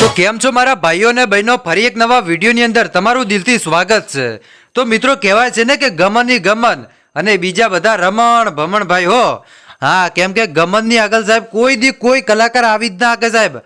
તો કેમ છો મારા ભાઈઓ અને બહેનો? ફરી એક નવા વિડીયોની અંદર તમારું દિલથી સ્વાગત છે. તો મિત્રો, કહેવાય છે ને કે ગમનની ગમન અને બીજા બધા રમણ ભમણ ભાઈ હો. હા, કેમ કે ગમનની આગળ સાહેબ કોઈ દી કોઈ કલાકાર આવી જ ના આગળ સાહેબ.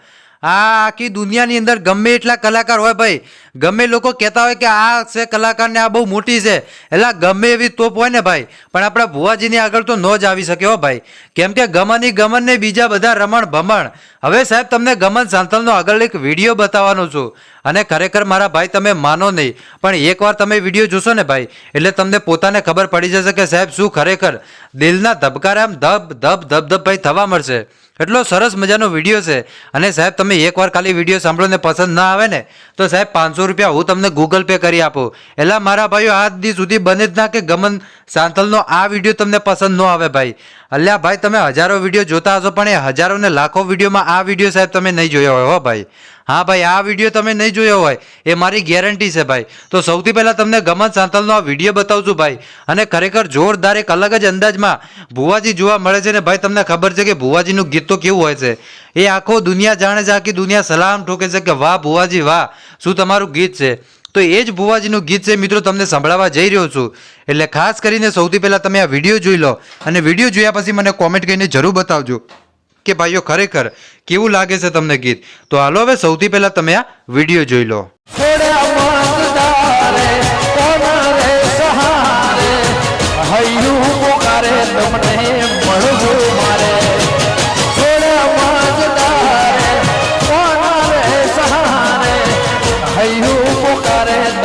આ આખી દુનિયાની અંદર ગમે એટલા કલાકાર હોય ભાઈ. ગમે લોકો કહેતા હોય કે આ છે કલાકારને આ બહુ મોટી છે. એટલે ગમે એવી તોપ હોય ને ભાઈ. પણ આપણા ભુવાજીની આગળ તો ન જ આવી શકે હો ભાઈ. કેમ કે ગમનની ગમન ને બીજા બધા રમણ ભમણ. હવે સાહેબ, તમને ગમન સાંતલનો આગળ એક વીડિયો બતાવવાનો છું. અને ખરેખર મારા ભાઈ તમે માનો નહીં. પણ એકવાર તમે વીડિયો જોશો ને ભાઈ, એટલે તમને પોતાને ખબર પડી જશે કે સાહેબ શું ખરેખર દિલના ધબકારા આમ ધબ ધબ ધબ ધબ ભાઈ થવા મળશે. એટલો સરસ મજાનો વીડિયો છે. અને સાહેબ, તમે એકવાર ખાલી વીડિયો સાંભળો ને પસંદ ના આવે ને, તો સાહેબ પાંચસો રૂપિયા હું તમને ગૂગલ પે કરી આપું. એટલે મારા ભાઈઓ, આજ દી સુધી બને જ ના કે ગમન સાંતલનો આ વીડિયો તમને પસંદ ન આવે ભાઈ. અલ્યા ભાઈ, તમે હજારો વીડિયો જોતા હશો, પણ એ હજારો ને લાખો વિડીયોમાં આ વીડિયો સાહેબ તમે નહીં જોયો હોય, હો ભાઈ. હા ભાઈ, આ વીડિયો તમે નહીં જોયો હોય, એ મારી ગેરંટી છે ભાઈ. તો સૌથી પહેલાં તમને ગમન સાંતલનો આ વીડિયો બતાવું છું ભાઈ. અને ખરેખર જોરદાર એક અલગ જ અંદાજમાં ભુવાજી જોવા મળે છે ને ભાઈ, તમને ખબર છે કે ભુવાજીનું ગીત તો કેવું હોય છે? એ આખો દુનિયા જાણે છે, આખી દુનિયા સલામ ઠોકે છે કે વાહ ભુવાજી, વાહ, શું તમારું ગીત છે? તો એ જ ભુવાજીનું ગીત છે, મિત્રો, તમને સંભળાવવા જઈ રહ્યો છું. એટલે ખાસ કરીને સૌથી પહેલાં તમે આ વીડિયો જોઈ લો અને વીડિયો જોયા પછી મને કોમેન્ટ કરીને જરૂર બતાવજો. કે ભાઈઓ ખરેખર કેવું લાગે છે તમને ગીત? તો હાલો હવે સૌથી પહેલા તમે આ વીડિયો જોઈ લો. છોડ્યા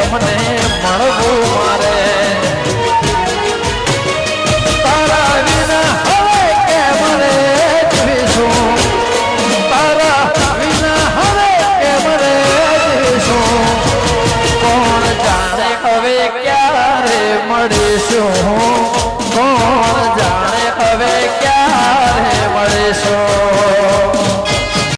મતદારે હવે